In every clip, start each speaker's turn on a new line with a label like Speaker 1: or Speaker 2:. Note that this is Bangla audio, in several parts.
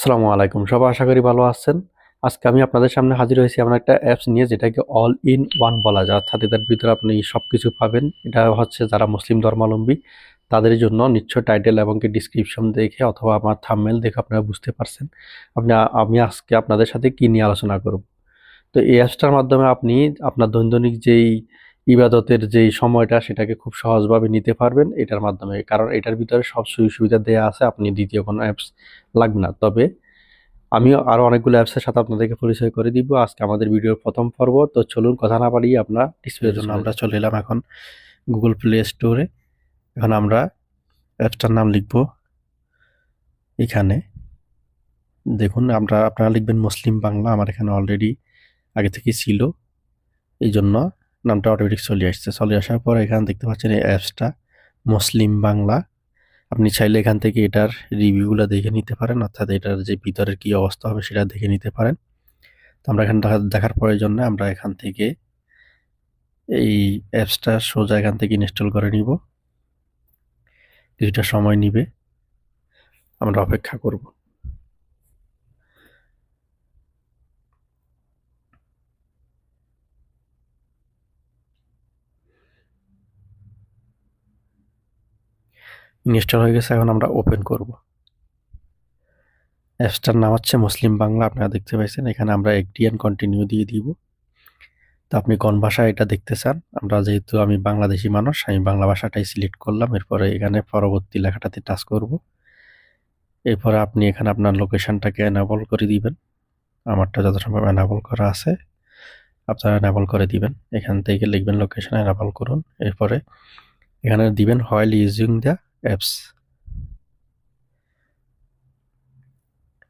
Speaker 1: আসসালামু আলাইকুম। সবাই আশা করি ভালো আছেন। আজকে আমি আপনাদের সামনে হাজির হয়েছি এমন একটা অ্যাপস নিয়ে যেটাকে অল ইন ওয়ান বলা যায়। অর্থাৎ এটার ভিতরে আপনি সব কিছু পাবেন। এটা হচ্ছে যারা মুসলিম ধর্মাবলম্বী, তাদের জন্য নিশ্চয় টাইটেল এবং কি ডিসক্রিপশন দেখে অথবা আমার থাম্বনেল দেখে আপনারা বুঝতে পারছেন। আপনি, আমি আজকে আপনাদের সাথে কী নিয়ে আলোচনা করব? তো এই অ্যাপসটার মাধ্যমে আপনি আপনার দৈনন্দিন যেই ইবাদতের যেই সময়টা, সেটাকে খুব সহজভাবে নিতে পারবেন এটার মাধ্যমে। কারণ এটার ভিতরে সব সুযোগ সুবিধা দেওয়া আছে, আপনি দ্বিতীয় কোনো অ্যাপস লাগবে না। তবে আমিও আরও অনেকগুলো অ্যাপসের সাথে আপনাদেরকে পরিচয় করে দিব। আজকে আমাদের ভিডিওর প্রথম পর্ব। তো চলুন, কথা না বাড়িয়ে আপনার ডিসপ্লের জন্য আমরা চলে এলাম এখন গুগল প্লে স্টোরে এখন আমরা অ্যাপসটার নাম লিখব এখানে। দেখুন, আমরা, আপনারা লিখবেন মুসলিম বাংলা। আমার এখানে অলরেডি আগে থেকেই ছিল। এই জন্য নামটা অটোমেটিক চলে আসছে। চলে আসার পর এখানে দেখতে পাচ্ছেন এই অ্যাপসটা মুসলিম বাংলা। আপনি চাইলে এখান থেকে এটার রিভিউগুলো দেখে নিতে পারেন, অর্থাৎ এটার যে ভিতরের কি অবস্থা হবে সেটা দেখে নিতে পারেন। তো আমরা এখানে দেখা- দেখার প্রয়োজন নেই আমরা এখান থেকে এই অ্যাপসটা সোজা এখান থেকে ইনস্টল করে নিব। কিছুটা সময় নিবে। আমরা অপেক্ষা করব। ইনস্টল হয়ে গেছে, এখন আমরা ওপেন করব। অ্যাপসটার নাম হচ্ছে মুসলিম বাংলা, আপনারা দেখতে পাইছেন। এখানে আমরা একটি অ্যান্ড কন্টিনিউ দিয়ে দিব। তো আপনি কোন ভাষায় এটা দেখতে চান? আমরা যেহেতু আমি বাংলাদেশি মানুষ, আমি বাংলা ভাষাটাই সিলেক্ট করলাম। এরপরে এখানে পরবর্তী লেখাটাতে টাচ করব। এরপরে আপনি এখানে আপনার লোকেশনটাকে অ্যানাবল করে দিবেন। আমারটা যত সম্ভব এনাবল করা আছে। আপনারা অ্যানাবল করে দিবেন। এখান থেকে লিখবেন লোকেশান এনাবল করুন। এরপরে এখানে দিবেন হোয়াইল ইউজিং দ্য অ্যাপস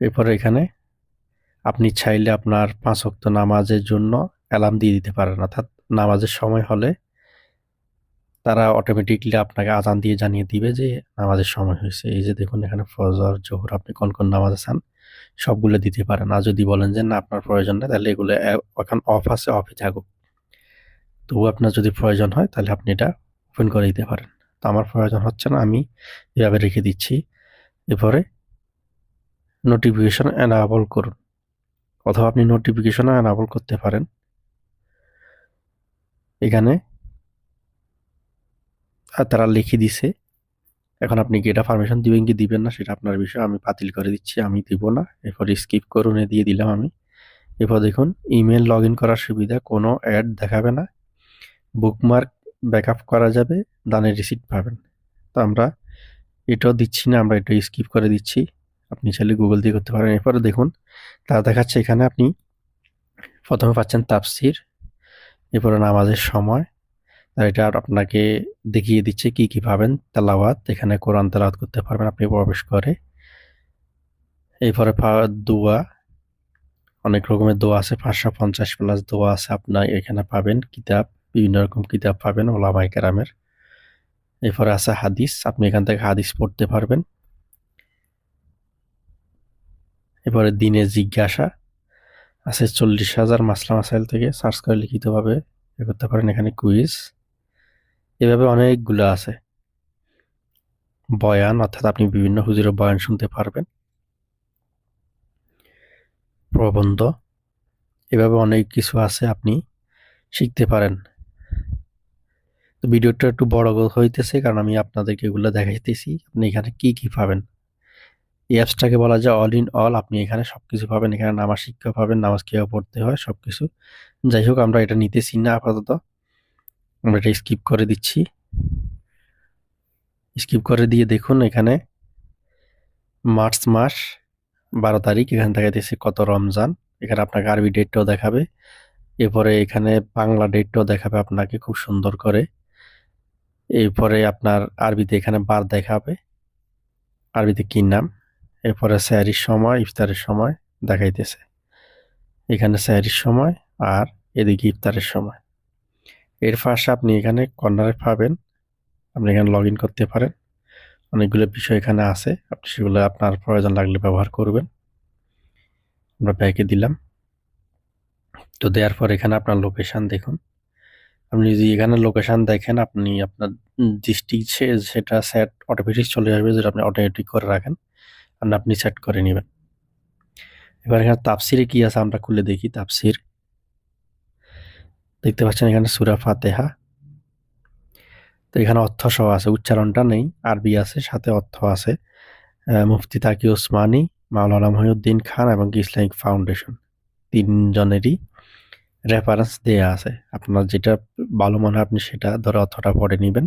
Speaker 1: এরপরে এখানে আপনি চাইলে আপনার পাঁচ ওয়াক্ত নামাজের জন্য অ্যালার্ম দিয়ে দিতে পারেন, অর্থাৎ নামাজের সময় হলে তারা অটোমেটিকলি আপনাকে আজান দিয়ে জানিয়ে দিবে যে নামাজের সময় হয়েছে। এই যে দেখুন এখানে ফজর, জোহর, আপনি কোন কোন নামাজ আছেন, সবগুলো দিতে পারেন। আর যদি বলেন যে না, আপনার প্রয়োজন নেই, তাহলে এগুলো এখন অফ আছে অফে থাকুক। তবু আপনার যদি প্রয়োজন হয়, তাহলে আপনি এটা ওপেন করে দিতে পারেন। তো আমার প্রয়োজন হচ্ছে না, আমি এভাবে রেখে দিচ্ছি। এরপরে নোটিফিকেশন এনাবল করুন, অথবা আপনি নোটিফিকেশনও অ্যানাবল করতে পারেন। এখানে আর তারা লিখে দিছে, এখন আপনি এটা পারমিশন দিবেন কি দিবেন না, সেটা আপনার বিষয়, আমি বাতিল করে দিচ্ছি, আমি দিব না। এরপর স্কিপ করুন দিয়ে দিলাম আমি। এরপর দেখুন ইমেল লগ করার সুবিধা, কোনো অ্যাড দেখাবে না। বুকমার্ক ব্যাকআপ করা যাবে, দানের রিসিপ্ট পাবেন। তো আমরা এটাও দিচ্ছি না, আমরা এটা স্কিপ করে দিচ্ছি। আপনি চাইলে গুগল দিয়ে করতে পারেন। এরপরে দেখুন তারা দেখাচ্ছে এখানে আপনি প্রথমে পাচ্ছেন তাপসির এরপরে নামাজের সময়। আর এটা আপনাকে দেখিয়ে দিচ্ছে কি কি পাবেন, তেলাওয়াত, এখানে কোরআন তেলাওয়াত করতে পারবেন আপনি প্রবেশ করে। এরপরে দোয়া, অনেক রকমের দোয়া আছে, পাঁচশো পঞ্চাশ প্লাস দোয়া আছে, আপনার এখানে পাবেন কিতাব। বিভিন্ন রকম কিতাব পাবেন ওলামাই কেরামের। এরপরে আছে হাদিস, আপনি এখান থেকে হাদিস পড়তে পারবেন। এরপরে দিনের জিজ্ঞাসা, আছে চল্লিশ হাজার মাসলা মাসাইল থেকে সার্চ করে লিখিতভাবে এ করতে পারেন এখানে কুইজ। এভাবে অনেকগুলো আছে। বয়ান, অর্থাৎ আপনি বিভিন্ন হুজুরের বয়ান শুনতে পারবেন। প্রবন্ধ, এভাবে অনেক কিছু আছে আপনি শিখতে পারেন। তো ভিডিওটা একটু বড় হইতেছে, কারণ আমি আপনাদেরকে এগুলো দেখাইতেছি। আপনি এখানে কি কি পাবেন? এই অ্যাপসটাকে বলা যায় অল ইন অল আপনি এখানে সব কিছু পাবেন। এখানে নামাজ শিক্ষা পাবেন, নামাজ কীভাবে পড়তে হয় সব কিছু যাই হোক, আমরা এটা নিতেছি না আপাতত। আমরা এটা স্কিপ করে দিচ্ছি। স্কিপ করে দিয়ে দেখুন এখানে মার্চ মাস, বারো তারিখ, এখানে দেখাইতেছে কত রমজান। এখানে আপনাকে আরবি ডেটটাও দেখাবে। এরপরে এখানে বাংলা ডেটটাও দেখাবে আপনাকে খুব সুন্দর করে। এরপরে আপনার আরবিতে এখানে বার দেখাবে আরবিতে কি নাম? এরপরে স্যারির সময়, ইফতারের সময় দেখাইতেছে। এখানে স্যারির সময় আর এদিকে ইফতারের সময়। এর পাশে আপনি এখানে কর্নারে পাবেন। আপনি এখানে লগ করতে পারেন। অনেকগুলো বিষয় এখানে আছে। আপনি সেগুলো আপনার প্রয়োজন লাগলে ব্যবহার করবেন। আমরা ব্যাকে দিলাম। তো দেওয়ার পর এখানে আপনার লোকেশান দেখুন। আপনি যদি এখানে লোকেশন দেখেন, আপনি আপনার ডিস্ট্রিক্ট সেটা সেট অটোমেটিক চলে আসবে যেটা আপনি অটোমেটিক করে রাখেন আর আপনি সেট করে নেবেন। এবার এখানে তাপসিরে কি আছে আমরা খুলে দেখি তাপসির দেখতে পাচ্ছেন এখানে সুরা ফাতেহা। তো এখানে অর্থ সহ আছে, উচ্চারণটা নেই, আরবি আছে, সাথে অর্থ আছে। মুফতি তাকি ওসমানী, মাওলানা মহিউদ্দিন খান এবং ইসলামিক ফাউন্ডেশন, তিনজনেরই। রেফারেন্স দেয়া আছে। আপনার যেটা ভালো মনে হয় আপনি সেটা ধরে অর্থটা পড়ে নেবেন।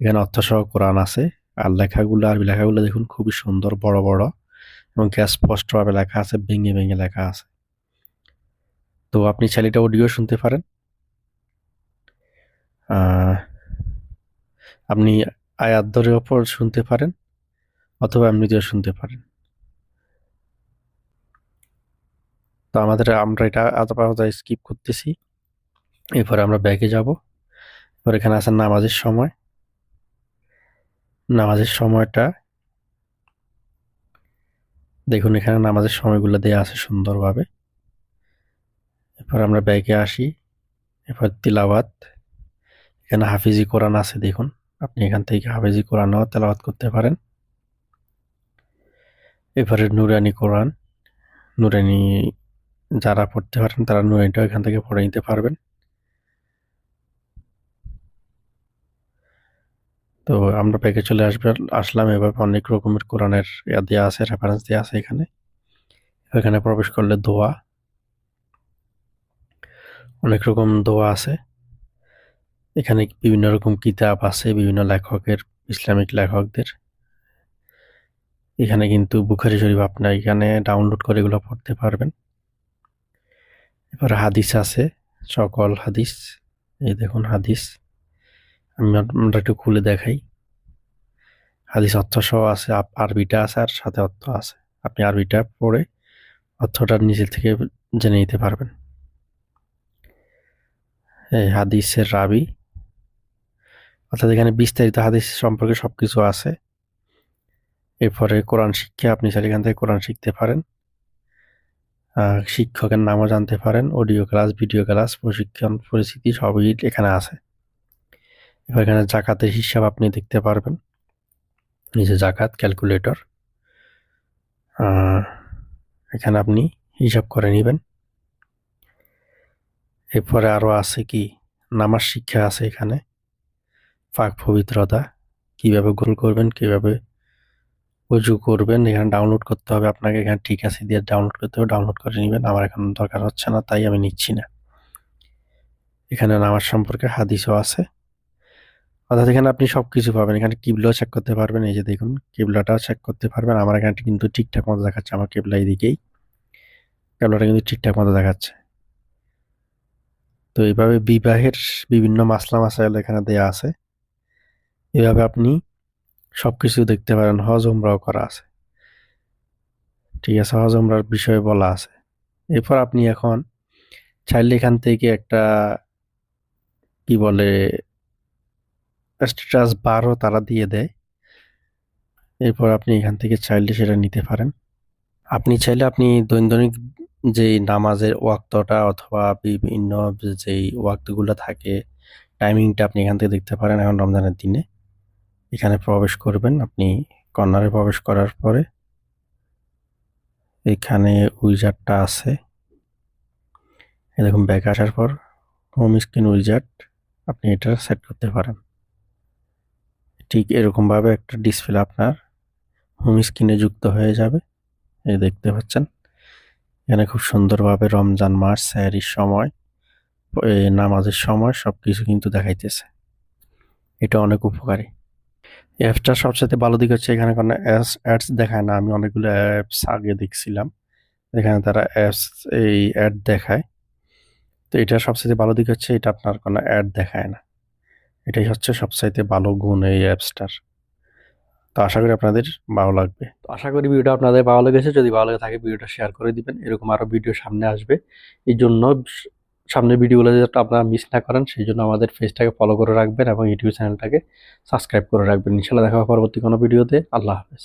Speaker 1: এখানে অর্থ সহ কোরআন আছে। আর লেখাগুলো, আরবি লেখাগুলো দেখুন খুবই সুন্দর, বড় বড়। এবং স্পষ্টভাবে লেখা আছে, ভেঙে ভেঙে লেখা আছে। তো আপনি চাইলে অডিও শুনতে পারেন। আপনি আয়াত ধরে ওপর শুনতে পারেন অথবা এমনিতেও শুনতে পারেন। তো আমাদের, আমরা এটা আপাতত স্কিপ করতেছি। এরপরে আমরা ব্যাগে যাব। এরপর এখানে আছে নামাজের সময়। নামাজের সময়টা দেখুন, এখানে নামাজের সময়গুলো দেওয়া আছে সুন্দরভাবে। এরপর আমরা ব্যাগে আসি। এরপর তিলাওয়াত। এখানে হাফিজি কোরআন আছে, দেখুন। আপনি এখান থেকে হাফিজি কোরআনও তেলাওয়াত করতে পারেন। এরপরে নুরানি কোরআন। নুরানি যারা পড়তে পারেন, তারা নুরানিটাও এখান থেকে পড়ে নিতে পারবেন। তো আমরা ব্যাগে চলে আসবে, আসলাম। এভাবে অনেক রকমের কোরআনের ইয়া দেওয়া আছে রেফারেন্স দেওয়া আছে এখানে। এখানে প্রবেশ করলে দোয়া। অনেক রকম দোয়া আছে। এখানে বিভিন্ন রকম কিতাব আছে, বিভিন্ন লেখকের, ইসলামিক লেখকদের। এখানে কিন্তু বুখারি শরীফ আপনার এখানে ডাউনলোড করে এগুলো পড়তে পারবেন। এবার হাদিস আছে, সকল হাদিস। এই দেখুন হাদিস। আমি আমরা একটু খুলে দেখাই। হাদিস অর্থ সহ আছে আরবিটা আছে আর সাথে অর্থ আছে। আপনি আরবিটা পড়ে অর্থটা নিজে থেকে জেনে নিতে পারবেন। এই হাদিসের রাবি। অর্থাৎ এখানে বিস্তারিত হাদিস সম্পর্কে সব কিছু আছে। এরপরে কোরআন শিক্ষা, আপনি চাইলে এখান থেকে কোরআন শিখতে পারেন। শিক্ষকের নামও জানতে পারেন অডিও ক্লাস ভিডিও ক্লাস প্রশিক্ষণ পরিস্থিতি সবই এখানে আছে। এবার এখানে জাকাতের হিসাব আপনি দেখতে পারবেন। নিচে জাকাত ক্যালকুলেটর এখানে আপনি হিসাব করে নেবেন। এরপরে আরও আছে কি? নামাজ শিক্ষা আছে এখানে। পাক পবিত্রতা, কীভাবে গোল করবেন, কীভাবে উজু করবেন, এখানে ডাউনলোড করতে হবে। আপনাকে এখানে ঠিক আছে দিয়ে ডাউনলোড করতে হবে। ডাউনলোড করে নেবেন। আমার এখন দরকার হচ্ছে না, তাই আমি নিচ্ছি না। এখানে নামাজ সম্পর্কে হাদিসও আছে। অর্থাৎ এখানে আপনি সব কিছু পাবেন। এখানে কিবলাও চেক করতে পারবেন। এই যে দেখুন, কিবলাটাও চেক করতে পারবেন। আমার এখানে কিন্তু ঠিকঠাক মতো দেখাচ্ছে আমার কিবলা এদিকেই। কিবলাটা কিন্তু ঠিকঠাক মতো দেখাচ্ছে। তো এইভাবে বিবাহের বিভিন্ন মাসলা মাসাইল এখানে দেয়া আছে। এভাবে আপনি সব কিছু দেখতে পারেন হজ উমরাও করা আছে। ঠিক আছে হজ উমরার বিষয়ে বলা আছে। এরপর আপনি এখন চাইলে এখান থেকে একটা, কি বলে স্ট্যাটাস বারও তারা দিয়ে দেয়। এরপর আপনি এখান থেকে চাইলে সেটা নিতে পারেন। আপনি চাইলে আপনি দৈনন্দিন যেই নামাজের ওয়াক্তটা অথবা বিভিন্ন যেই ওয়াক্তগুলো থাকে টাইমিংটা আপনি এখান থেকে দেখতে পারেন এখন রমজানের দিনে। এখানে প্রবেশ করবেন। আপনি কর্নারে প্রবেশ করার পরে এখানে উইজারটা আছে। এরকম ব্যাক আসার পর হোম স্ক্রিন উইজার্ট আপনি এটা সেট করতে পারেন। ঠিক এরকমভাবে একটা ডিসপ্লে আপনার হোম স্ক্রিনে যুক্ত হয়ে যাবে। এই দেখতে পাচ্ছেন, এখানে খুব সুন্দরভাবে রমজান মাস, স্যারির সময় নামাজের সময় সব কিছু কিন্তু দেখাইতেছে। এটা অনেক উপকারী। অ্যাপসটা সবচেয়ে ভালো দিক হচ্ছে এখানে কোনো অ্যাপস অ্যাডস দেখায় না। আমি অনেকগুলো অ্যাপস আগে দেখছিলাম। এখানে তারা অ্যাপস এই অ্যাড দেখায়। তো এটা সবচেয়ে ভালো দিক হচ্ছে এটা আপনার কোনো অ্যাড দেখায় না। এটাই হচ্ছে সবচাইতে ভালো গুণ এই অ্যাপসটার তো আশা করি আপনাদের ভালো লাগবে। তো আশা করি ভিডিওটা আপনাদের ভালো লেগেছে। যদি ভালো লেগে থাকে ভিডিওটা শেয়ার করে দিবেন। এরকম আরও ভিডিও সামনে আসবে। এই জন্য সামনের ভিডিওগুলো যাতে আপনারা মিস না করেন, সেই জন্য আমাদের ফেসটাকে ফলো করে রাখবেন এবং ইউটিউব চ্যানেলটাকে সাবস্ক্রাইব করে রাখবেন। ইনশাল্লাহ দেখা হবে পরবর্তী কোনো ভিডিওতে। আল্লাহ হাফেজ।